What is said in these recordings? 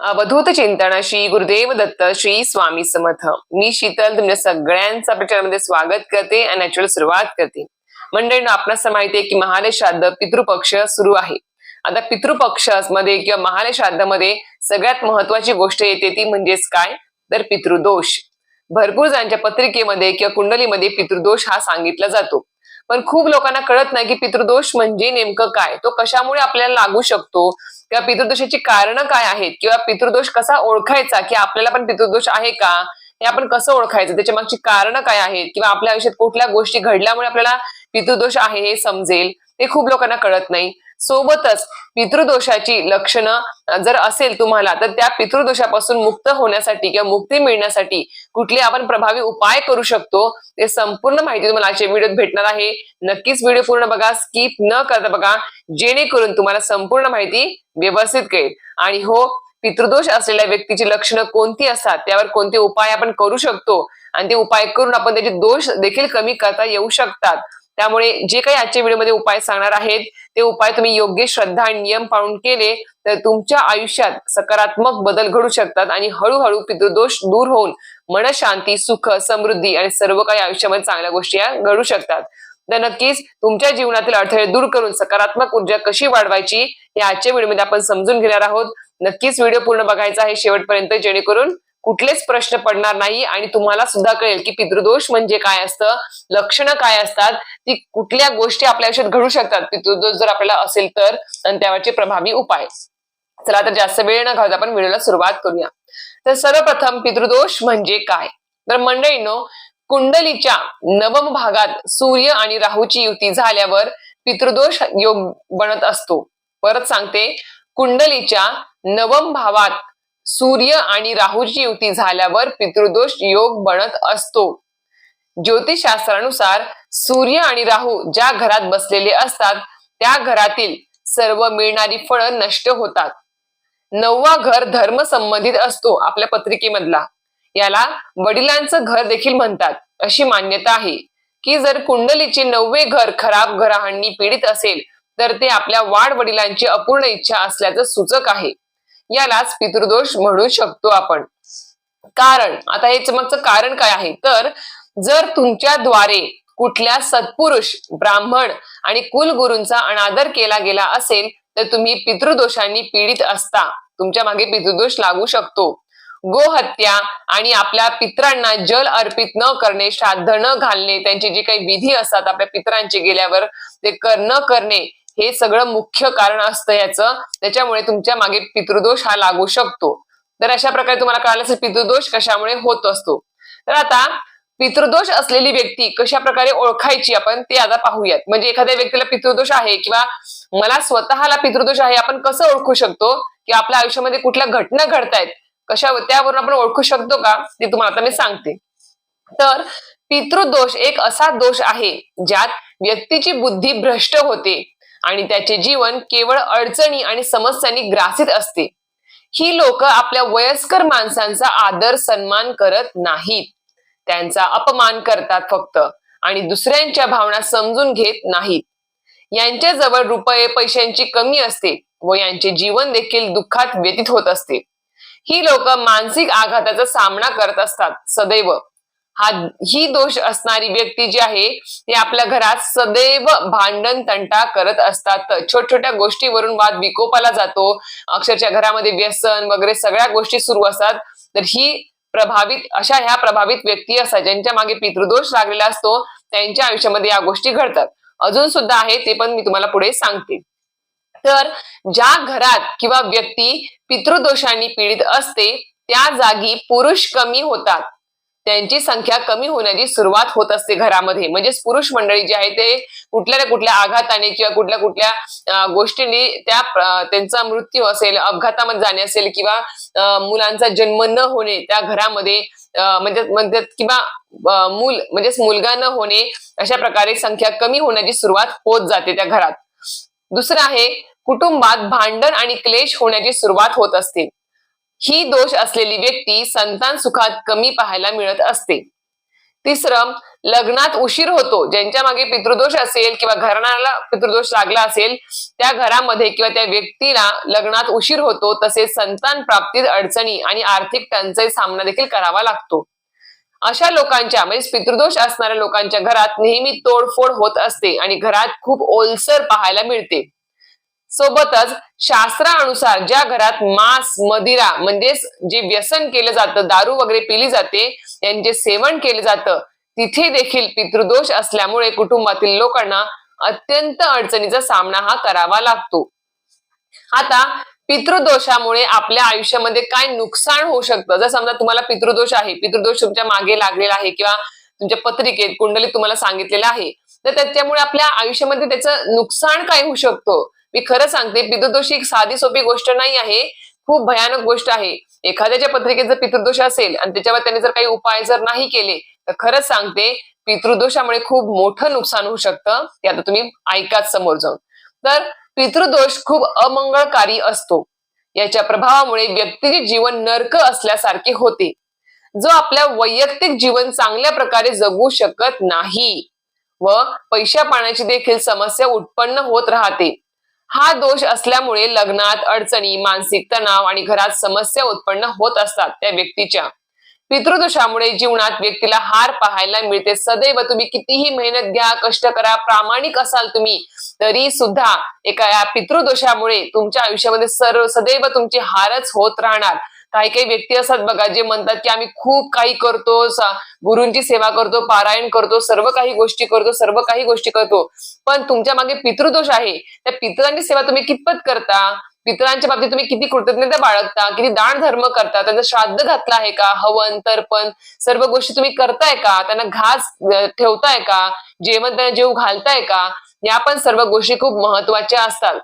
अवधूत चिंतन श्री गुरुदेव दत्त श्री स्वामी समर्थ. मी शीतल तुमच्या सगळ्यांचं प्रचारामध्ये स्वागत करते आणि नॅचरल सुरुवात करते. मंडळीनं आपणास माहिती आहे की महालय श्राद्ध पितृपक्ष सुरू आहे. आता पितृपक्षमध्ये किंवा महालय श्राद्धामध्ये सगळ्यात महत्वाची गोष्ट येते ती म्हणजेच काय? तर पितृदोष. भरपूर जणांच्या पत्रिकेमध्ये किंवा कुंडलीमध्ये पितृदोष हा सांगितला जातो. पण खूप लोकांना कळत नाही की पितृदोष म्हणजे नेमकं काय? तो कशामुळे आपल्याला लागू शकतो? किंवा पितृदोषाची कारणं काय आहेत? किंवा पितृदोष कसा ओळखायचा? की आपल्याला पण पितृदोष आहे का? हे आपण कसं ओळखायचं? त्याच्या मागची कारणं काय आहेत? किंवा आपल्या आयुष्यात कुठल्या गोष्टी घडल्यामुळे आपल्याला पितृदोष आहे हे समजेल? ते खूप लोकांना कळत नाही. सोबतच पितृदोषाची लक्षणं जर असेल तुम्हाला तर त्या पितृदोषापासून मुक्त होण्यासाठी किंवा मुक्ती मिळण्यासाठी कुठले आपण प्रभावी उपाय करू शकतो ते संपूर्ण माहिती तुम्हाला आजच्या व्हिडिओत भेटणार आहे. नक्कीच व्हिडिओ पूर्ण बघा स्किप न करता बघा जेणेकरून तुम्हाला संपूर्ण माहिती व्यवस्थित कळेल. आणि हो पितृदोष असलेल्या व्यक्तीची लक्षणं कोणती असतात त्यावर कोणते उपाय आपण करू शकतो आणि ते उपाय करून आपण त्याचे दोष देखील कमी करता येऊ शकतात. त्यामुळे जे काही आजच्या व्हिडिओमध्ये उपाय सांगणार आहेत ते उपाय तुम्ही योग्य श्रद्धा आणि नियम पाळून केले तर तुमच्या आयुष्यात सकारात्मक बदल घडू शकतात आणि हळूहळू पितृदोष दूर होऊन मनशांती सुख समृद्धी आणि सर्व काही आयुष्यामध्ये चांगल्या गोष्टी या घडू शकतात. तर नक्कीच तुमच्या जीवनातील अडथळे दूर करून सकारात्मक ऊर्जा कशी वाढवायची हे आजच्या व्हिडिओमध्ये आपण समजून घेणार आहोत. नक्कीच व्हिडिओ पूर्ण बघायचा आहे शेवटपर्यंत जेणेकरून कुठलेच प्रश्न पडणार नाही आणि तुम्हाला सुद्धा कळेल की पितृदोष म्हणजे काय असतं लक्षणं काय असतात ती कुठल्या गोष्टी आपल्या आयुष्यात घडू शकतात. पितृदोष जर आपल्याला असेल तर आणि त्यावरचे प्रभावी उपाय. चला तर जास्त वेळ न घालता आपण व्हिडिओला सुरुवात करूया. तर सर्वप्रथम पितृदोष म्हणजे काय? तर मंडळीनो कुंडलीच्या नवम भागात सूर्य आणि राहूची युती झाल्यावर पितृदोष योग बनत असतो. परत सांगते कुंडलीच्या नवम भावात सूर्य आणि राहूची युती झाल्यावर पितृदोष योग बनत असतो. ज्योतिषशास्त्रानुसार सूर्य आणि राहू ज्या घरात बसलेले असतात त्या घरातील सर्व मिळणारी फळं नष्ट होतात. नववा घर धर्म संबंधित असतो आपल्या पत्रिकेमधला. याला वडिलांचं घर देखील म्हणतात अशी मान्यता आहे. की जर कुंडलीचे नववे घर खराब ग्रहांनी पीडित असेल तर ते आपल्या वाढ वडिलांची अपूर्ण इच्छा असल्याचं सूचक आहे. यालाच पितृदोष म्हणू शकतो आपण. कारण आता हे चमकचं कारण काय आहे? तर जर तुमच्याद्वारे कुठल्या सत्पुरुष ब्राह्मण आणि कुलगुरूंचा अनादर केला गेला असेल तर तुम्ही पितृदोषांनी पीडित असता. तुमच्या मागे पितृदोष लागू शकतो. गोहत्या आणि आपल्या पित्रांना जल अर्पित न करणे श्राद्ध न घालणे त्यांची जी काही विधी असतात आपल्या पित्रांची गेल्यावर ते कर न करणे हे सगळं मुख्य कारण असतं याचं. त्याच्यामुळे तुमच्या मागे पितृदोष हा लागू शकतो. तर अशा प्रकारे तुम्हाला कळालं असेल पितृदोष कशामुळे होत असतो. तर आता पितृदोष असलेली व्यक्ती कशा प्रकारे ओळखायची आपण ते आता पाहूयात. म्हणजे एखाद्या व्यक्तीला पितृदोष आहे किंवा मला स्वतःला पितृदोष आहे आपण कसं ओळखू शकतो? की आपल्या आयुष्यामध्ये कुठल्या घटना घडतायत? कशा त्यावरून आपण ओळखू शकतो का? ते तुम्हाला आता मी सांगते. तर पितृदोष एक असा दोष आहे ज्यात व्यक्तीची बुद्धी भ्रष्ट होते. आणि त्याचे जीवन केवळ अडचणी आणि समस्यांनी ग्रासित असते. ही लोक आपल्या वयस्कर माणसांचा आदर सन्मान करत नाहीत. त्यांचा अपमान करतात फक्त आणि दुसऱ्यांच्या भावना समजून घेत नाहीत. यांच्याजवळ रुपये पैशांची कमी असते व यांचे जीवन देखील दुःखात व्यतीत होत असते. ही लोक मानसिक आघाताचा सामना करत असतात सदैव. हा ही दोष असणारी व्यक्ती जी आहे ती आपल्या घरात सदैव भांडण तंटा करत असतात. छोट छोट्या गोष्टीवरून वाद विकोपाला जातो. अक्षरशः घरामध्ये व्यसन वगैरे सगळ्या गोष्टी सुरू असतात. तर ही प्रभावित अशा ह्या प्रभावित व्यक्ती असतात ज्यांच्या मागे पितृदोष लागलेला असतो त्यांच्या आयुष्यामध्ये या गोष्टी घडतात. अजून सुद्धा आहे ते पण मी तुम्हाला पुढे सांगते. तर ज्या घरात किंवा व्यक्ती पितृदोषांनी पीडित असते त्या जागी पुरुष कमी होतात. त्यांची संख्या कमी होण्याची सुरुवात होत असते घरामध्ये. म्हणजे पुरुष मंडळी जे आहे ते कुठल्या ना कुठल्या आघाताने किंवा कुठल्या कुठल्या गोष्टींनी त्या त्यांचा मृत्यू असेल अपघातामध्ये जाणे असेल किंवा मुलांचा जन्म न होणे त्या घरामध्ये म्हणजे म्हणजे किंवा मूल म्हणजेच मुलगा न होणे अशा प्रकारे संख्या कमी होण्याची सुरुवात होत जाते त्या घरात. दुसरं आहे कुटुंबात भांडण आणि क्लेश होण्याची सुरुवात होत असते. ही दोष असलेली व्यक्ती संतान सुखात कमी पाहायला मिळत असते. तिसरं लग्नात उशीर होतो. ज्यांच्या मागे पितृदोष असेल किंवा घराला पितृदोष लागला असेल त्या घरामध्ये किंवा त्या व्यक्तीला लग्नात उशीर होतो तसेच संतान प्राप्तीत अडचणी आणि आर्थिक टंचाई सामना देखील करावा लागतो. अशा लोकांच्या म्हणजे पितृदोष असणाऱ्या लोकांच्या घरात नेहमी तोडफोड होत असते आणि घरात खूप ओलसर पाहायला मिळते. सोबतच शास्त्रानुसार ज्या घरात मांस मदिरा म्हणजेच जे व्यसन केलं जातं दारू वगैरे पिली जाते यांचे सेवन केलं जातं तिथे देखील पितृदोष असल्यामुळे कुटुंबातील लोकांना अत्यंत अडचणीचा सामना हा करावा लागतो. आता पितृदोषामुळे आपल्या आयुष्यामध्ये काय नुकसान होऊ शकतं? जर समजा तुम्हाला पितृदोष आहे पितृदोष तुमच्या मागे लागलेला आहे किंवा तुमच्या पत्रिकेत कुंडलीत तुम्हाला सांगितलेलं आहे तर त्याच्यामुळे आपल्या आयुष्यामध्ये त्याचं नुकसान काय होऊ शकतो? मी खरं सांगते पितृदोष ही एक साधी सोपी गोष्ट नाही आहे. खूप भयानक गोष्ट आहे. एखाद्याच्या पत्रिकेत जर पितृदोष असेल आणि त्याच्यावर त्याने जर काही उपाय जर नाही केले तर खरंच सांगते पितृदोषामुळे खूप मोठं नुकसान होऊ शकतं. ते आता तुम्ही ऐकाच समोर जाऊन. तर पितृदोष खूप अमंगळकारी असतो. याच्या प्रभावामुळे व्यक्तीचे जीवन नरक असल्यासारखे होते. जो आपल्या वैयक्तिक जीवन चांगल्या प्रकारे जगू शकत नाही व पैशा पाण्याची देखील समस्या उत्पन्न होत राहते. हा दोष असल्यामुळे लग्नात अडचणी मानसिक तणाव आणि घरात समस्या उत्पन्न होत असतात त्या व्यक्तीच्या. पितृदोषामुळे जीवनात व्यक्तीला हार पाहायला मिळते. सदैव तुम्ही कितीही मेहनत घ्या कष्ट करा प्रामाणिक असाल तुम्ही तरी सुद्धा एका या पितृदोषामुळे तुमच्या आयुष्यामध्ये सर्व सदैव तुमची हारच होत राहणार. काही काही व्यक्ती असतात बघा जे म्हणतात की आम्ही खूप काही करतो गुरूंची सेवा करतो पारायण करतो सर्व काही गोष्टी करतो सर्व काही गोष्टी करतो. पण तुमच्या मागे पितृदोष आहे. त्या पितरांची सेवा तुम्ही कितपत करता? पितरांच्या बाबतीत तुम्ही किती कृतज्ञता बाळगता? किती दान धर्म करता? त्यांचं श्राद्ध घातलं आहे का? हवन तर्पण सर्व गोष्टी तुम्ही करताय का? त्यांना घास ठेवताय का? जेवण त्यांना जेव घालताय का? या पण सर्व गोष्टी खूप महत्त्वाच्या असतात.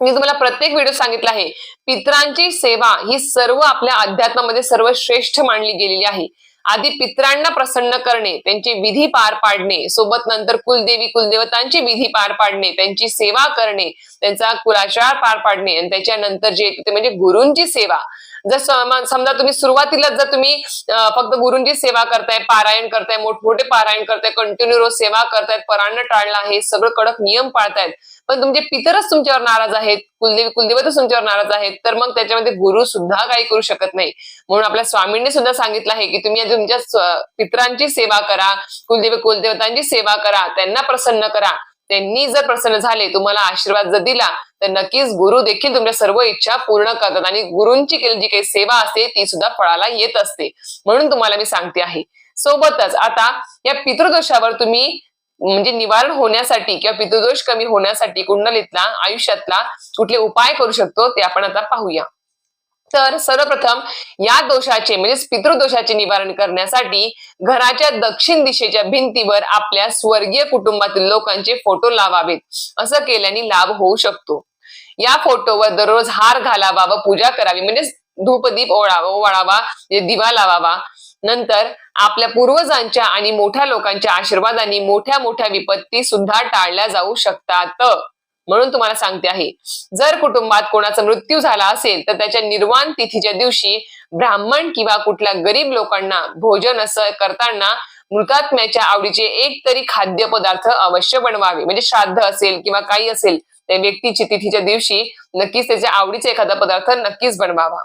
मी तुम्हाला प्रत्येक व्हिडिओ सांगितला आहे. पित्रांची सेवा ही सर्व आपल्या अध्यात्मामध्ये सर्व श्रेष्ठ मानली गेलेली आहे. आधी पित्रांना प्रसन्न करणे त्यांची विधी पार पाडणे सोबत नंतर कुलदेवी कुलदेवतांची विधी पार पाडणे त्यांची सेवा करणे त्यांचा कुलाचार पार पाडणे आणि त्याच्यानंतर जे ते म्हणजे गुरूंची सेवा. जर समजा तुम्ही सुरुवातीला जर तुम्ही फक्त गुरुंची सेवा करताय पारायण करताय मोठमोठे पारायण करताय कंटिन्यू रोज सेवा करतायत परायण टाळला आहे सगळं कडक नियम पाळतायत पण तुमचे पितरच तुमच्यावर नाराज आहेत कुलदेवी कुलदेवतच तुमच्यावर नाराज आहेत तर मग त्याच्यामध्ये गुरु सुद्धा काही करू शकत नाही. म्हणून आपल्या स्वामींनी सुद्धा सांगितलं आहे की तुम्ही तुमच्या पितरांची सेवा करा कुलदेवी कुलदेवतांची सेवा करा त्यांना प्रसन्न करा. त्यांनी जर प्रसन्न झाले तुम्हाला आशीर्वाद जर दिला तर नक्कीच गुरु देखील तुमच्या सर्व इच्छा पूर्ण करतात आणि गुरूंची केली जी काही सेवा असते ती सुद्धा फळाला येत असते. म्हणून तुम्हाला मी सांगते आहे. सोबतच आता या पितृदोषावर तुम्ही म्हणजे निवारण होण्यासाठी किंवा पितृदोष कमी होण्यासाठी कुंडलीतला आयुष्यातला कुठले उपाय करू शकतो ते आपण आता पाहूया. तर सर्वप्रथम या दोषाचे म्हणजे पितृदोषाचे निवारण करण्यासाठी घराच्या दक्षिण दिशेच्या भिंतीवर आपल्या स्वर्गीय कुटुंबातील लोकांचे फोटो लावावेत. असं केल्याने लाभ होऊ शकतो. या फोटोवर दररोज हार घालावा व पूजा करावी. म्हणजे धूपदीप ओळावा ओवाळावा दिवा लावावा. नंतर आपल्या पूर्वजांच्या आणि मोठ्या लोकांच्या आशीर्वादाने मोठ्या मोठ्या विपत्ती सुद्धा टाळल्या जाऊ शकतात. म्हणून तुम्हाला सांगते आहे जर कुटुंबात कोणाचा मृत्यू झाला असेल तर त्याच्या निर्वाण तिथीच्या दिवशी ब्राह्मण किंवा कुठल्या गरीब लोकांना भोजन असं करताना मृतात्म्याच्या आवडीचे एक तरी खाद्य पदार्थ अवश्य बनवावे. म्हणजे श्राद्ध असेल किंवा काही असेल त्या व्यक्तीची तिथीच्या दिवशी नक्कीच त्याच्या आवडीचा एखादा पदार्थ नक्कीच बनवावा.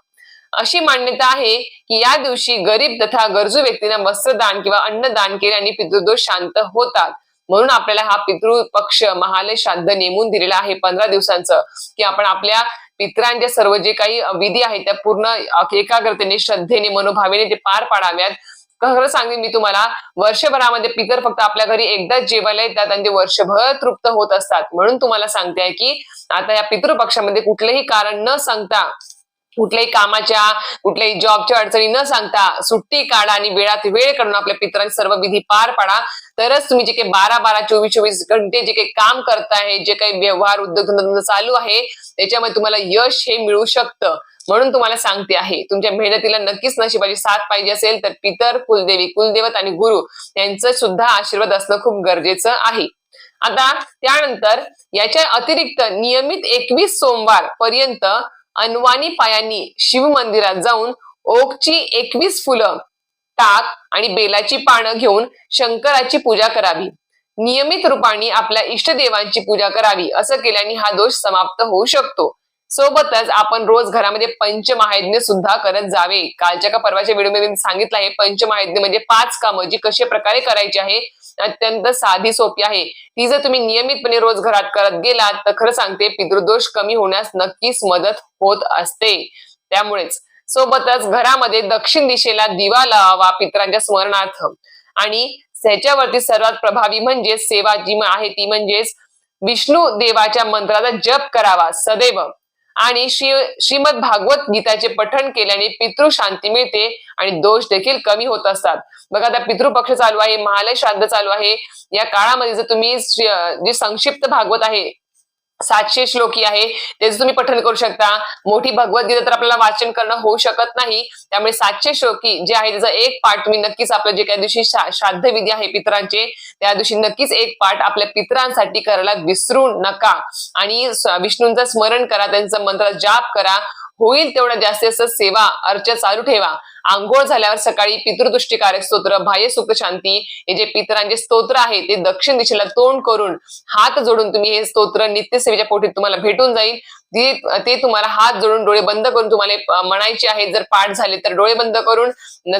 अशी मान्यता आहे की या दिवशी गरीब तथा गरजू व्यक्तींना वस्त्रदान किंवा अन्नदान केल्याने पितृदोष शांत होतात. म्हणून आपल्याला हा पितृ पक्ष महालय श्राद्ध नेमून दिलेला आहे पंधरा दिवसांचं. की आपण आपल्या पित्रांच्या सर्व जे काही विधी आहेत त्या पूर्ण एकाग्रतेने श्रद्धेने मनोभावेने ते पार पाडाव्यात. खरं सांगेन मी तुम्हाला वर्षभरामध्ये पितर फक्त आपल्या घरी एकदाच जेवायला येतात आणि ते वर्षभर तृप्त होत असतात. म्हणून तुम्हाला सांगते आहे की आता या पितृपक्षामध्ये कुठलंही कारण न सांगता कुठल्याही कामाच्या कुठल्याही जॉबच्या अडचणी न सांगता सुट्टी काढा आणि वेळात वेळ काढून आपल्या पितरांची सर्व विधी पार पाडा. तरच तुम्ही जे काही बारा बारा चोवीस चोवीस घंटे जे काही काम करताय जे काही व्यवहार उद्योग चालू आहे त्याच्यामध्ये तुम्हाला यश हे मिळू शकतं. म्हणून तुम्हाला सांगते आहे तुमच्या मेहनतीला नक्कीच नशिबाची साथ पाहिजे असेल तर पितर कुलदेवी कुलदेवत आणि गुरु यांचं सुद्धा आशीर्वाद असणं खूप गरजेचं आहे. आता त्यानंतर याच्या अतिरिक्त नियमित एकवीस सोमवार पर्यंत अनवाणी पायांनी शिव मंदिरात जाऊन ओकची एकवीस फुलं ताक आणि बेलाची पानं घेऊन शंकराची पूजा करावी. नियमित रूपाने आपल्या इष्टदेवांची पूजा करावी असं केल्याने हा दोष समाप्त होऊ शकतो. सोबतच आपण रोज घरामध्ये पंचमहायज्ञ सुद्धा करत जावे. कालच्या का परवाच्या व्हिडिओमध्ये सांगितलं आहे पंचमहायज्ञ म्हणजे पाच कामं जी कशा प्रकारे करायची आहे अत्यंत साधी सोपी आहे. ती जर तुम्ही नियमितपणे रोज घरात करत गेलात तर खरं सांगते पितृदोष कमी होण्यास नक्कीच मदत होत असते. त्यामुळेच सोबतच घरामध्ये दक्षिण दिशेला दिवा लावावा पितरांच्या स्मरणार्थ. आणि त्याच्यावरती सर्वात प्रभावी म्हणजे सेवा जी आहे ती म्हणजेच विष्णू देवाच्या मंत्राचा जप करावा. सदैव. आणि श्री श्रीमद भागवत गीताचे पठण केल्याने पितृ शांती मिळते आणि दोष देखील कमी होत असतात. बघा आता पितृपक्ष चालू आहे महालय श्राद्ध चालू आहे. या काळामध्ये जर तुम्ही जे संक्षिप्त भागवत आहे सातशे श्लोकी आहे. त्याचं तुम्ही पठण करू शकता. मोठी भगवद्गीता तर आपल्याला वाचन करणं होऊ शकत नाही. त्यामुळे सातशे श्लोकी जे आहे त्याचा एक पाठ तुम्ही नक्कीच आपलं जे काही दिवशी श्राद्ध विधी आहे पितरांचे त्या दिवशी नक्कीच एक पाठ आपल्या पितरांसाठी करायला विसरू नका. आणि विष्णूंचं स्मरण करा त्यांचा मंत्र जाप करा. होईल तेवढं जास्तीत जास्त सेवा अर्चा चालू ठेवा. आंघोळ झाल्यावर सकाळी पितृदृष्टीकारक स्तोत्र बाह्य सुख शांती हे जे पितरांचे स्तोत्र आहे ते दक्षिण दिशेला तोंड करून हात जोडून तुम्ही हे स्तोत्र नित्यसेवेच्या पोटीत तुम्हाला भेटून जाईल. ते ते तुम्हाला हात जोडून डोळे बंद करून तुम्हाला म्हणायचे आहे जर पाठ झाले तर डोळे बंद करून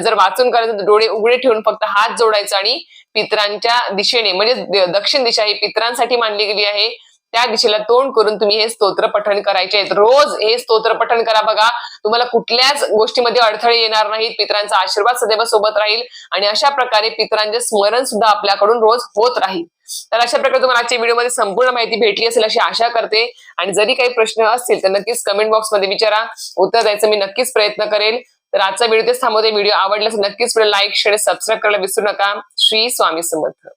जर वाचून करायचं तर डोळे उघडे ठेवून फक्त हात जोडायचा आणि पितरांच्या दिशेने म्हणजे दक्षिण दिशा ही पितरांसाठी मानली गेली आहे. त्या दिशेला तोंड करून तुम्ही हे स्तोत्र पठण करायचे आहेत. रोज हे स्तोत्र पठण करा बघा. तुम्हाला कुठल्याच गोष्टीमध्ये अडथळे येणार नाहीत. पितरांचा आशीर्वाद सदैव सोबत राहील आणि अशा प्रकारे पितरांचे स्मरण सुद्धा आपल्याकडून रोज होत राहील. तर अशा प्रकारे तुम्हाला आजच्या व्हिडिओमध्ये संपूर्ण माहिती भेटली असेल अशी आशा करते. आणि जरी काही प्रश्न असतील तर नक्कीच कमेंट बॉक्समध्ये विचारा. उत्तर द्यायचं मी नक्कीच प्रयत्न करेल. तर आजचा व्हिडिओ तेच थांबवते. व्हिडिओ आवडल्यास नक्कीच लाईक शेअर सबस्क्राईब करायला विसरू नका. श्री स्वामी समर्थ.